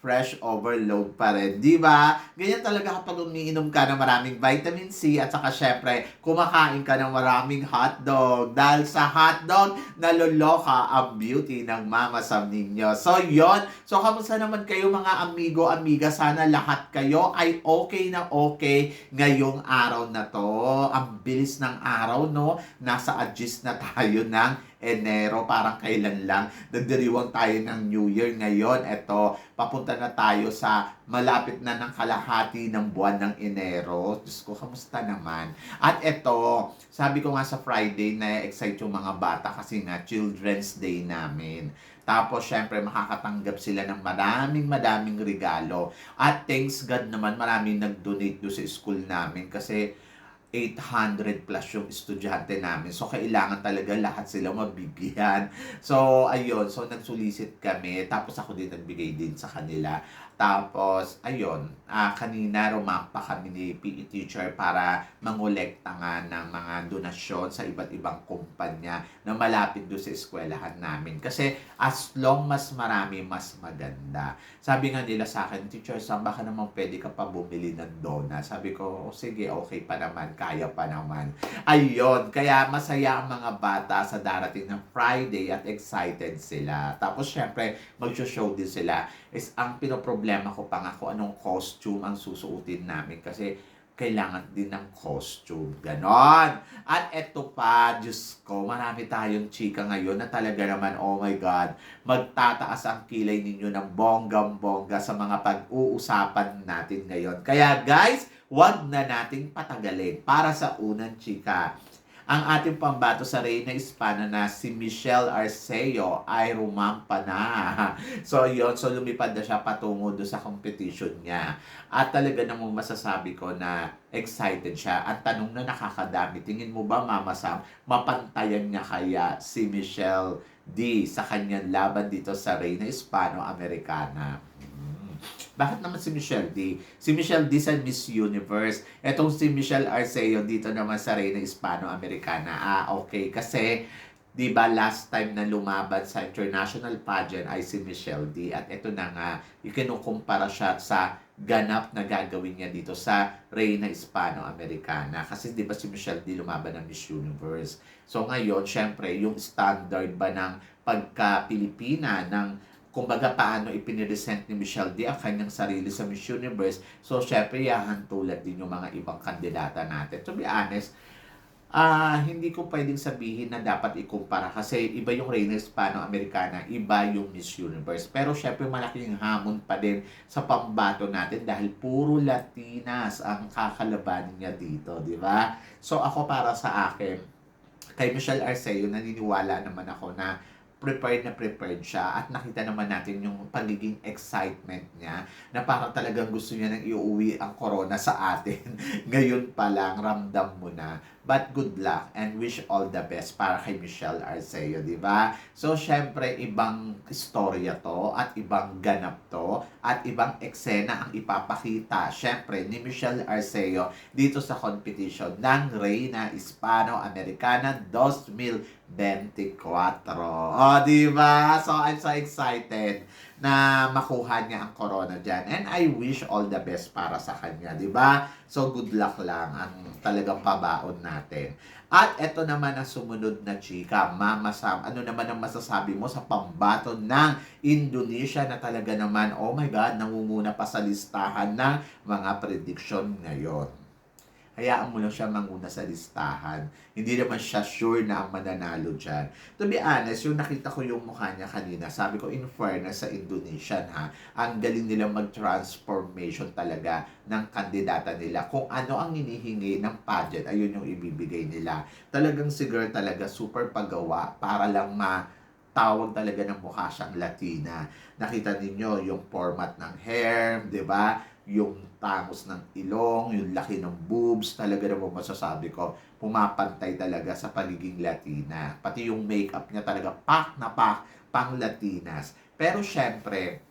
fresh overload pa rin. Di ba? Ganyan talaga kapag umiinom ka ng maraming vitamin C at saka syempre, kumakain ka ng maraming hotdog. Dahil sa hotdog, naloloka ang beauty ng Mama Sam ninyo. So, yon So, kamusta naman kayo mga amigo, amiga? Sana lahat kayo ay okay na okay ngayong araw na to. Ang bilis ng araw, no? Nasa adjust na tayo ng Enero, parang kailan lang. Nagdiriwang tayo ng New Year ngayon. Eto, papunta na tayo sa malapit na ng kalahati ng buwan ng Enero. Diyos ko, kamusta naman? At eto, sabi ko nga sa Friday na excite yung mga bata kasi nga Children's Day namin. Tapos, syempre, makakatanggap sila ng maraming maraming regalo. At thanks God naman, maraming nag-donate doon sa school namin kasi 800 plus yung estudyante namin. So, kailangan talaga lahat sila mabigyan. So, ayun. So, nagsulisit kami. Tapos, ako din nagbigay din sa kanila. Tapos, ayun, ah, kanina rumampa kami ni PE teacher para mangolekta nga ng mga donasyon sa iba't ibang kumpanya na malapit doon sa eskwelahan namin. Kasi as long mas marami, mas maganda. Sabi nga nila sa akin, Teacher Sam, baka naman pwede ka pa bumili ng donut. Sabi ko, oh, sige, okay pa naman, kaya pa naman. Ayun, kaya masaya ang mga bata sa darating ng Friday at excited sila. Tapos syempre, mag-show din sila. Is ang pinoproblema ko pa nga kung anong costume ang susuotin namin kasi kailangan din ng costume. Ganon. At eto pa, Diyos ko, marami tayong chika ngayon na talaga naman, oh my God, magtataas ang kilay ninyo ng bonggang-bongga sa mga pag-uusapan natin ngayon. Kaya guys, wag na nating patagalin para sa unang chika. Ang ating pambato sa Reyna Hispana na si Michelle Arceo ay rumampa na. So, yon So, lumipad na siya patungo do sa competition niya. At talaga namang masasabi ko na excited siya. At tanong na nakakadami, tingin mo ba, Mama Sam, mapantayan niya kaya si Michelle D sa kanyang laban dito sa Reyna Hispano-Americana? Bakit naman si Michelle D? Si Michelle D sa Miss Universe. Etong si Michelle Arceo dito naman sa Reyna Hispano-Americana. Ah, okay. Kasi, di ba last time na lumaban sa international pageant ay si Michelle D. At ito na nga, ikinukumpara siya sa ganap na gagawin niya dito sa Reyna Hispano-Americana. Kasi di ba si Michelle D lumaban ng Miss Universe. So ngayon, syempre, yung standard ba ng pagka-Pilipina ng kumbaga paano ipiniresent ni Michelle D ang kanyang sarili sa Miss Universe. So, syempre, tulad din yung mga ibang kandidata natin. To be honest, ah hindi ko pwedeng sabihin na dapat ikumpara kasi iba yung Reyna Hispano-Americana, iba yung Miss Universe. Pero syempre malaking hamon pa din sa pambato natin dahil puro Latinas ang kakalabanin niya dito, di ba? So ako para sa akin, kay Michelle Arceo, naniniwala naman ako na prepared na prepared siya at nakita naman natin yung pagiging excitement niya na parang talagang gusto niya nang iuwi ang corona sa atin. Ngayon pa lang, ramdam mo na. But good luck and wish all the best para kay Michelle Arceo, di ba? So, syempre, ibang istorya to at ibang ganap to at ibang eksena ang ipapakita, syempre, ni Michelle Arceo dito sa competition ng Reina Hispano-Americana 2024. Oh, di ba? So, I'm so excited na makuha niya ang corona dyan. And I wish all the best para sa kanya, di ba? So, good luck lang ang talagang pabaon natin. At eto naman ang sumunod na chika, Mama Sam. Ano naman ang masasabi mo sa pambato ng Indonesia na talaga naman, oh my God, nangunguna pa sa listahan ng mga prediction ngayon hayaan mo lang siya manguna sa listahan. Hindi naman siya sure na ang mananalo dyan. To be honest, yung nakita ko yung mukha niya kanina, sabi ko, in fairness sa Indonesian ha, ang galing nila mag-transformation talaga ng kandidata nila. Kung ano ang hinihingi ng pageant, ayun yung ibibigay nila. Talagang si girl talaga super paggawa para lang ma tawag talaga ng mukha siyang Latina. Nakita ninyo yung format ng hair, di ba? Yung tangos ng ilong, yung laki ng boobs, talaga naman masasabi ko, pumapantay talaga sa pagiging Latina. Pati yung makeup niya talaga, pak na pak, pang Latinas. Pero syempre,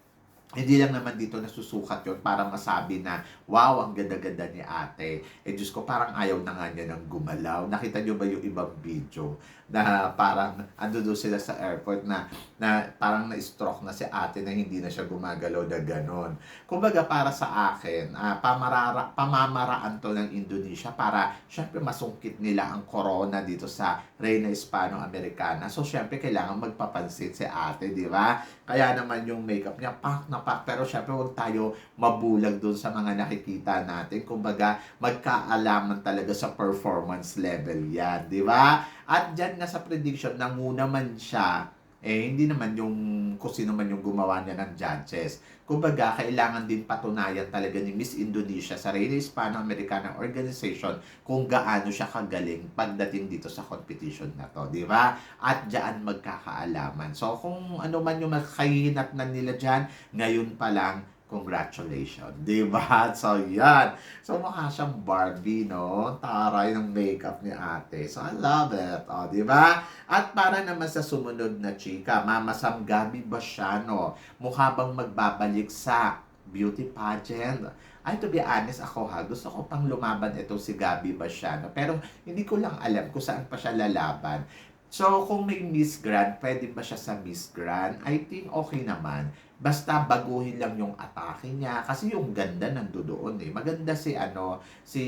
hindi lang naman dito nasusukat yon para masabi na, wow, ang ganda-ganda ni ate. Eh, Diyos ko, parang ayaw na nga niya ng gumalaw. Nakita niyo ba yung ibang video na parang ando doon sila sa airport na, na parang na-stroke na si ate na hindi na siya gumagalaw na ganon. Kumbaga, para sa akin, ah, pamarara, pamamaraan to ng Indonesia para, syempre, masungkit nila ang corona dito sa Reina Hispano-Americana. So, syempre, kailangan magpapansin si ate, di ba? Kaya naman yung makeup niya, pak na pak. Pero syempre, huwag tayo mabulag doon sa mga nakikita natin. Kumbaga, magkaalaman talaga sa performance level yan, di ba? At dyan nga sa prediction, nanguna man siya, eh, hindi naman yung kung sino man yung gumawa niya ng judges. Kumbaga, kailangan din patunayan talaga ni Miss Indonesia sa Reina Hispano-Americana Organization kung gaano siya kagaling pagdating dito sa competition na to, di ba? At diyan magkakaalaman. So, kung ano man yung makahinat na nila dyan, ngayon pa lang, congratulations, di ba? So, yan. So, mukha siyang Barbie, no? Taray ng makeup ni ate. So, I love it. O, di ba? At para naman sa sumunod na chika, Mama Sam Gabi Basiano, mukha bang magbabalik sa beauty pageant? Ay, to be honest, ako ha, gusto ko pang lumaban ito si Gabi Basiano. Pero hindi ko lang alam kung saan pa siya lalaban. So, kung may Miss Grand, pwede ba siya sa Miss Grand? I think okay naman. Basta baguhin lang yung atake niya. Kasi yung ganda nandoon eh. Maganda si ano, si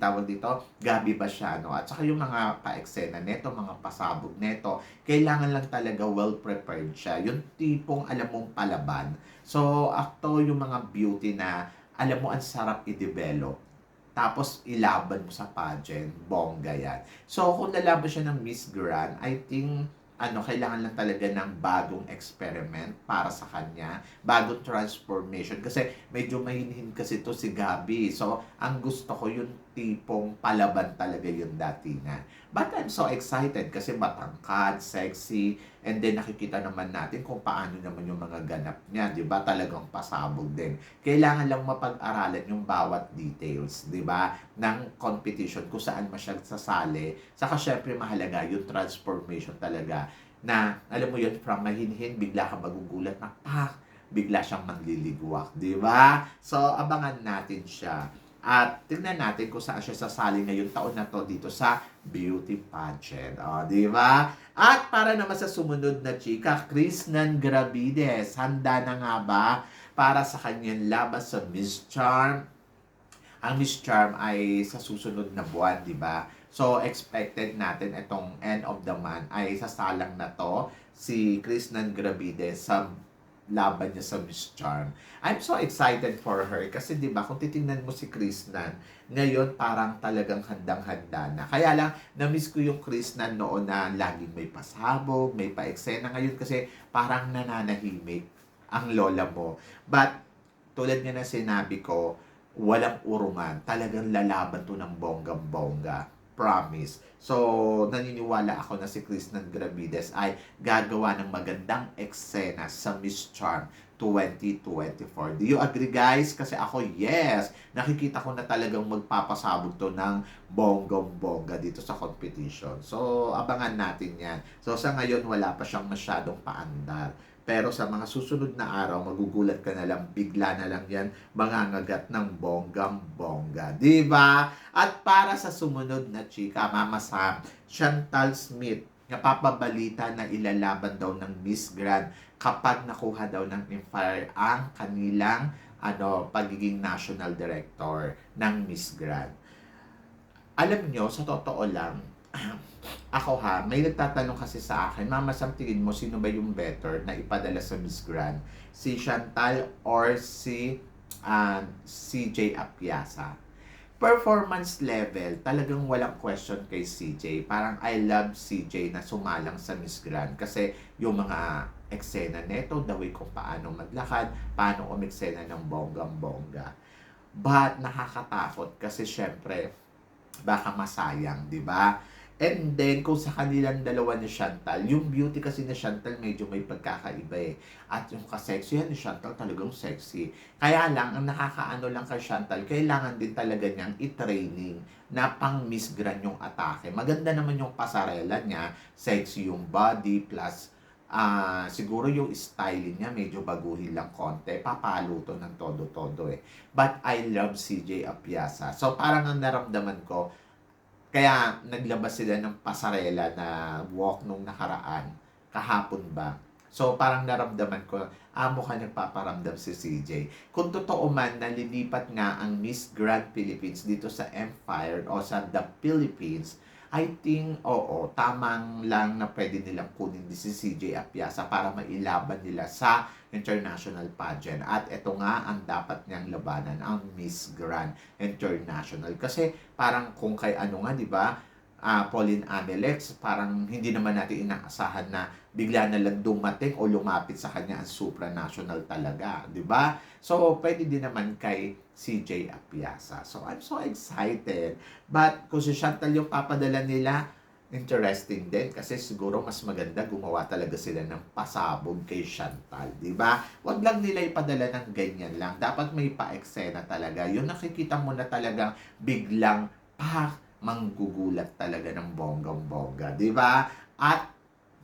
tawag dito, Gabi Basiano. At saka yung mga pa-eksena neto, mga pasabog neto. Kailangan lang talaga well-prepared siya. Yung tipong alam mong palaban. So, akto yung mga beauty na alam mo ang sarap i-develop. Tapos ilaban mo sa pageant, bongga yan. So kung lalaban siya ng Miss Grand, I think ano, kailangan lang talaga ng bagong experiment para sa kanya, bagong transformation. Kasi medyo mahinhin kasi to si Gabi. So, ang gusto ko yung tipong palaban talaga yung dati na. But I'm so excited kasi matangkad, sexy, and then nakikita naman natin kung paano naman yung mga ganap niya, di ba? Talagang pasabog din. Kailangan lang mapag-aralan yung bawat details, di ba? Ng competition, kung saan masyag sasali. Saka syempre mahalaga yung transformation talaga na, alam mo yun, from mahinhin, bigla ka magugulat na, pak, bigla siyang manliligwak, di ba? So, abangan natin siya. At tingnan natin kung saan siya sasali ngayong taon na to dito sa beauty pageant. O, di ba? At para naman sa sumunod na chika, Chris Gravides, handa na nga ba para sa kanyang laban sa Miss Charm? Ang Miss Charm ay sa susunod na buwan, di ba? So, expected natin itong end of the month ay sasalang na to si Chris Gravides sa laban niya sa Miss Charm. I'm so excited for her kasi 'di ba kung titingnan mo si Krishnan, ngayon parang talagang handang-handa na. Kaya lang na-miss ko yung Krishnan noon na laging may pasabog, may pa-eksena ngayon kasi parang nananahimik ang lola mo. But tulad nga na sinabi ko, walang urungan. Talagang lalaban to ng bonggang-bongga promise. So, naniniwala ako na si Krishnan Gravides ay gagawa ng magandang eksena sa Miss Charm 2024. Do you agree guys? Kasi ako, yes. Nakikita ko na talagang magpapasabog to ng bonggong-bongga dito sa competition. So, abangan natin yan. So, sa ngayon, wala pa siyang masyadong paandar. Pero sa mga susunod na araw, magugulat ka na lang, bigla na lang yan, mangangagat ng bonggang-bongga. Ba? At para sa sumunod na chika, Mama Sam, Chantal Smith, napapabalita na ilalaban daw ng Miss Grand kapag nakuha daw ng Empire ang kanilang ano, pagiging national director ng Miss Grand. Alam nyo, sa totoo lang, ako ha, may nagtatanong kasi sa akin, Mama Sam, tingin mo sino ba yung better na ipadala sa Miss Grand? Si Chantal or si uh, CJ Apiasa? Performance level, talagang walang question kay CJ. Parang I love CJ na sumalang sa Miss Grand kasi yung mga eksena neto, the way kung paano maglakad, paano umeksena ng bonggang-bongga. But nakakatakot kasi syempre, baka masayang, di ba? And then, kung sa kanilang dalawa ni Chantal, yung beauty kasi ni Chantal medyo may pagkakaiba eh. At yung kasexy ni Chantal talagang sexy. Kaya lang, ang nakakaano lang kay Chantal, kailangan din talaga niyang i-training na pang Miss Grand yung atake. Maganda naman yung pasarela niya, sexy yung body, plus ah siguro yung styling niya medyo baguhin lang konti. Papalo to ng todo-todo eh. But I love CJ Apiasa. So parang ang naramdaman ko, kaya naglabas sila ng pasarela na walk nung nakaraan, kahapon ba. So parang naramdaman ko, ah mukhang nagpaparamdam si CJ. Kung totoo man, nalilipat nga ang Miss Grand Philippines dito sa Empire o sa The Philippines, I think, oo, tamang lang na pwede nilang kunin din si CJ Apiasa para mailaban nila sa international pageant. At ito nga ang dapat niyang labanan, ang Miss Grand International. Kasi parang kung kay ano nga, di ba, ah Pauline Amelex, parang hindi naman natin inaasahan na bigla na lang dumating o lumapit sa kanya ang supranational talaga, di ba? So, pwede din naman kay CJ Apiasa. So, I'm so excited. But kung si Chantal yung papadala nila, interesting din kasi siguro mas maganda gumawa talaga sila ng pasabog kay Chantal, di ba? Huwag lang nila ipadala ng ganyan lang. Dapat may pa-eksena talaga. Yung nakikita mo na talagang biglang pa manggugulat talaga ng bonggang-bongga, di ba? At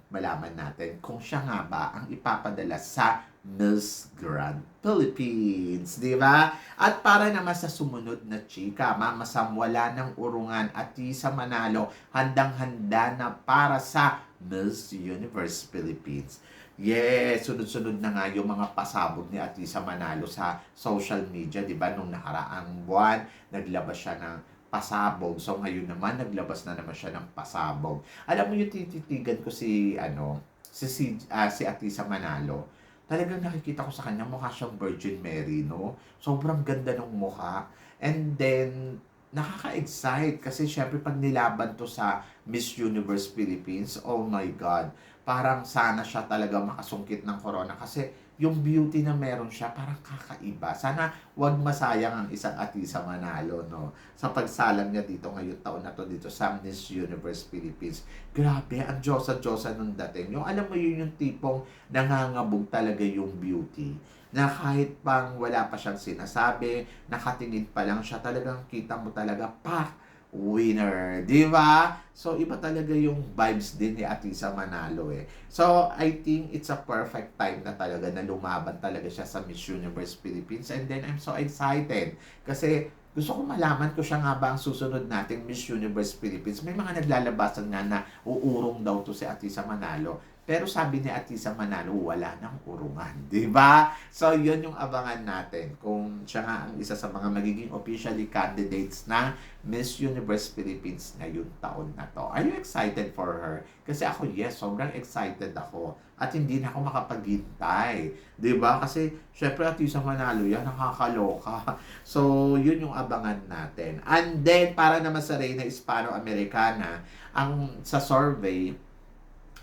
malaman natin kung siya nga ba ang ipapadala sa Miss Grand Philippines, di ba? At para naman sa sumunod na chika, Mama Sam, wala ng urungan at sa Manalo, handang-handa na para sa Miss Universe Philippines. Yes, sunod-sunod na nga yung mga pasabog ni Atisa Manalo sa social media, di ba? Nung nakaraang buwan, naglabas siya ng pasabog. So ngayon naman naglabas na naman siya ng pasabog. Alam mo yung tititigan ko si ano, si si, ah, si Atisa Manalo. Talagang nakikita ko sa kanya mukha siyang Virgin Mary, no? Sobrang ganda ng mukha. And then nakaka-excite kasi syempre pag nilaban to sa Miss Universe Philippines, oh my God, parang sana siya talaga makasungkit ng corona kasi yung beauty na meron siya parang kakaiba. Sana wag masayang ang isang atisa manalo no sa pagsalang niya dito ngayong taon na to dito sa Miss Universe Philippines. Grabe, ang Diyosa-Diyosa nung dating. Yung alam mo yun yung tipong nangangabog talaga yung beauty na kahit pang wala pa siyang sinasabi, nakatingin pa lang siya, talagang kita mo talaga, pak, winner. Di ba? So, iba talaga yung vibes din ni Atisa Manalo eh. So, I think it's a perfect time na talaga na lumaban talaga siya sa Miss Universe Philippines. And then, I'm so excited. Kasi, gusto ko malaman ko siya nga ba ang susunod nating Miss Universe Philippines. May mga naglalabasan nga na uurong daw to si Atisa Manalo. Pero sabi ni Atisa Manalo, wala nang urungan. Ba? So, yun yung abangan natin. Kung siya nga ang isa sa mga magiging officially candidates na Miss Universe Philippines ngayong taon na to. Are you excited for her? Kasi ako, yes, sobrang excited ako. At hindi na ako makapaghintay. Ba? Kasi, syempre, Atisa Manalo yan, nakakaloka. So, yun yung abangan natin. And then, para naman sa Reyna Hispano-Americana, ang sa survey,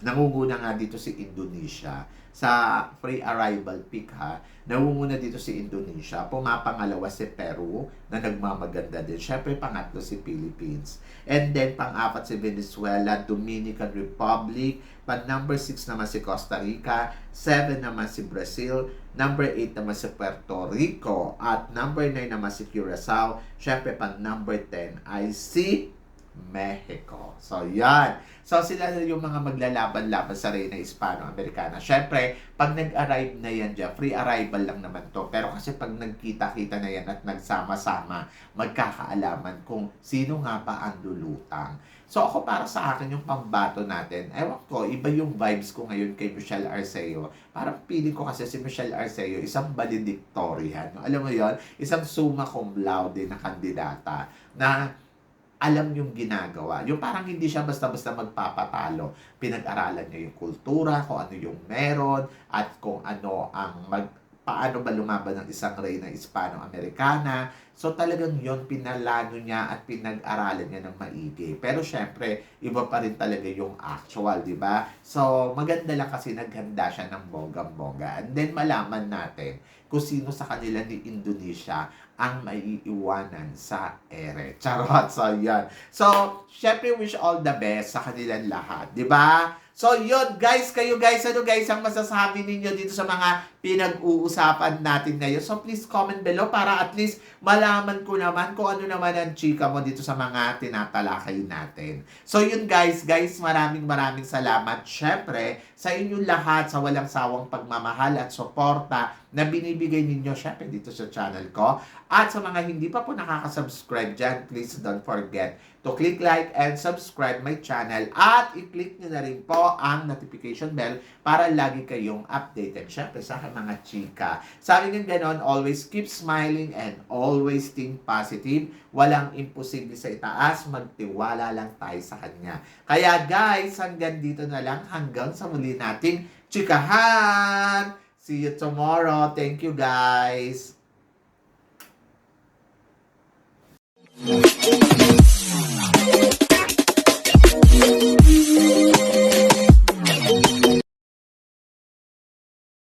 Nangunguna nga dito si Indonesia. Sa free arrival pick ha, nangunguna dito si Indonesia. Pumapangalawa si Peru na nagmamaganda din. Siyempre pangatlo si Philippines. And then pang-apat si Venezuela, Dominican Republic, pan number 6 naman si Costa Rica, 7 naman si Brazil, number 8 naman si Puerto Rico, at number 9 naman si Curacao. Siyempre pan number 10 ay si Mexico. So, yan. So, sila yung mga maglalaban-laban sa Reyna Hispano-Americana. Siyempre, pag nag-arrive na yan dyan, free arrival lang naman to. Pero kasi pag nagkita-kita na yan at nagsama-sama, magkakaalaman kung sino nga ba ang lulutang. So, ako para sa akin yung pambato natin, ewan ko, iba yung vibes ko ngayon kay Michelle Arceo. Parang feeling ko kasi si Michelle Arceo, isang valedictorian. Alam mo yon Isang summa cum laude na kandidata na alam yung ginagawa. Yung parang hindi siya basta-basta magpapatalo. Pinag-aralan niya yung kultura, kung ano yung meron, at kung ano ang mag paano ba lumaban ng isang reyna Hispano-Americana. So talagang yon pinalano niya at pinag-aralan niya ng maigi. Pero syempre, iba pa rin talaga yung actual, di ba? So maganda lang kasi naghanda siya ng bonggang-bongga. And then malaman natin kung sino sa kanila ni Indonesia ang maiiwanan sa ere. Charot, so yan. So, syempre wish all the best sa kanilang lahat, di ba? So, yun, guys, kayo guys, ano guys, ang masasabi ninyo dito sa mga pinag-uusapan natin ngayon? So, please comment below para at least malaman ko naman kung ano naman ang chika mo dito sa mga tinatalakay natin. So, yun guys, guys, maraming maraming salamat. Syempre, sa inyong lahat, sa walang sawang pagmamahal at suporta na binibigay ninyo, syempre, dito sa channel ko. At sa mga hindi pa po nakaka-subscribe dyan, please don't forget to click like and subscribe my channel at i-click nyo na rin po ang notification bell para lagi kayong updated. Syempre sa mga chika. Sabi nga ganon, always keep smiling and always think positive. Walang imposible sa itaas, magtiwala lang tayo sa kanya. Kaya guys, hanggang dito na lang, hanggang sa muli nating chikahan! See you tomorrow. Thank you guys.